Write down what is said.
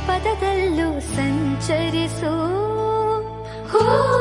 ಪದದಲ್ಲೂ ಸಂಚರಿಸೋ. ಹೋ.